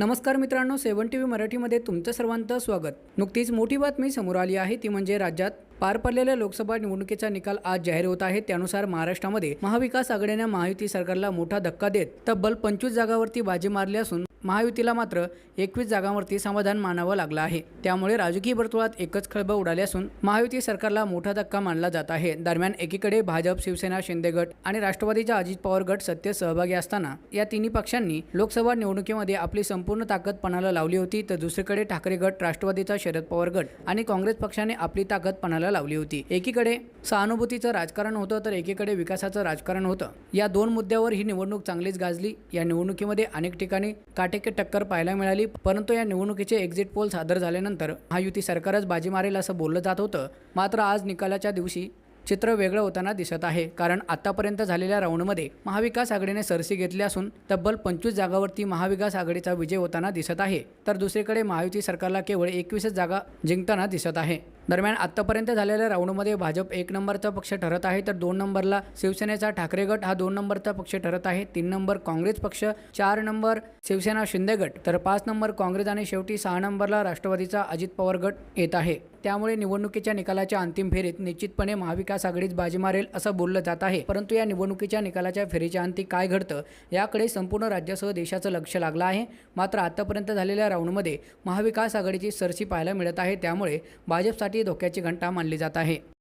नमस्कार मित्रांनो सेवन T V मराठीमध्ये तुमचं सर्वांचं स्वागत. नुकतीच मोठी बातमी समोर आली आहे ती म्हणजे राज्यात पार पडलेल्या लोकसभा निवडणुकीचा निकाल आज जाहीर होत आहे. त्यानुसार महाराष्ट्रामध्ये महाविकास आघाडीने महायुती सरकारला मोठा धक्का देत तब्बल पंचवीस जागावरती बाजी मारली असून महायुतीला मात्र एकवीस जागांवरती समाधान मानावं लागलं आहे. त्यामुळे राजकीय वर्तुळात एकच खळबळ उडाली असून महायुती सरकारला मोठा धक्का मानला जात आहे. दरम्यान एकीकडे भाजप शिवसेना शिंदे गट आणि राष्ट्रवादीच्या अजित पवार गट सत्य सहभागी असताना या तिन्ही पक्षांनी लोकसभा निवडणुकीमध्ये आपली संपूर्ण ताकद पणाला लावली होती तर दुसरीकडे ठाकरे गट राष्ट्रवादीचा शरद पवार गट आणि काँग्रेस पक्षाने आपली ताकद पणाला लावली होती. एकीकडे सहानुभूतीचं राजकारण होतं तर एकीकडे विकासाचं राजकारण होतं. या दोन मुद्द्यावर ही निवडणूक चांगलीच गाजली. या निवडणुकीमध्ये अनेक ठिकाणी काट टक्के टक्कर पाहायला मिळाली. परंतु या निवडणुकीचे एक्झिट पोल सादर झाल्यानंतर महायुती सरकारच बाजी मारेल असं बोललं जात होतं. मात्र आज निकालाच्या दिवशी चित्र वेगळं होताना दिसत आहे. कारण आतापर्यंत झालेल्या राऊंडमध्ये महाविकास आघाडीने सरसी घेतली असून तब्बल पंचवीस जागावरती महाविकास आघाडीचा विजय होताना दिसत आहे. तर दुसरीकडे महायुती सरकारला केवळ एकवीसच जागा जिंकताना दिसत आहे. दरम्यान आत्तापर्यंत झालेल्या राऊंडमध्ये भाजप एक नंबरचा पक्ष ठरत आहे तर दोन नंबरला शिवसेनेचा ठाकरे गट हा दोन नंबरचा पक्ष ठरत आहे. तीन नंबर काँग्रेस पक्ष चार नंबर शिवसेना शिंदे गट तर पाच नंबर काँग्रेस आणि शेवटी सहा नंबरला राष्ट्रवादीचा अजित पवार गट येत आहे. त्यामुळे निवडणुकीच्या निकालाच्या अंतिम फेरीत निश्चितपणे महाविकास आघाडीच बाजी मारेल असं बोललं जात आहे. परंतु या निवडणुकीच्या निकालाच्या फेरीच्या अंती काय घडतं याकडे संपूर्ण राज्यासह देशाचं लक्ष लागलं आहे. मात्र आतापर्यंत झालेल्या राऊंडमध्ये महाविकास आघाडीची सरशी पाहायला मिळत आहे. त्यामुळे भाजपसाठी धोक्याची घंटा मानली जात आहे.